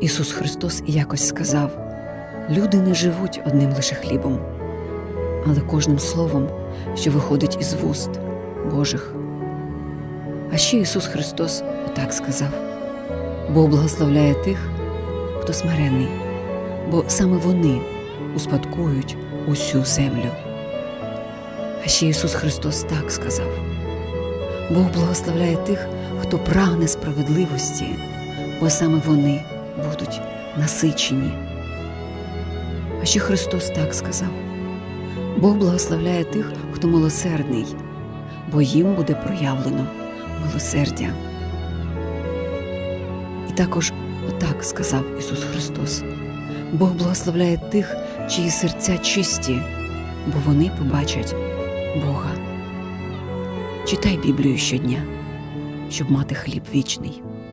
Ісус Христос якось сказав: люди не живуть одним лише хлібом, але кожним словом, що виходить із вуст Божих. А ще Ісус Христос отак сказав: Бог благословляє тих, хто смиренний, бо саме вони успадкують усю землю. А ще Ісус Христос так сказав: Бог благословляє тих, хто прагне справедливості, бо саме вони будуть насичені. А ще Христос так сказав: Бог благословляє тих, хто милосердний, бо їм буде проявлено милосердя. І також отак сказав Ісус Христос: Бог благословляє тих, чиї серця чисті, бо вони побачать Бога. Читай Біблію щодня, щоб мати хліб вічний.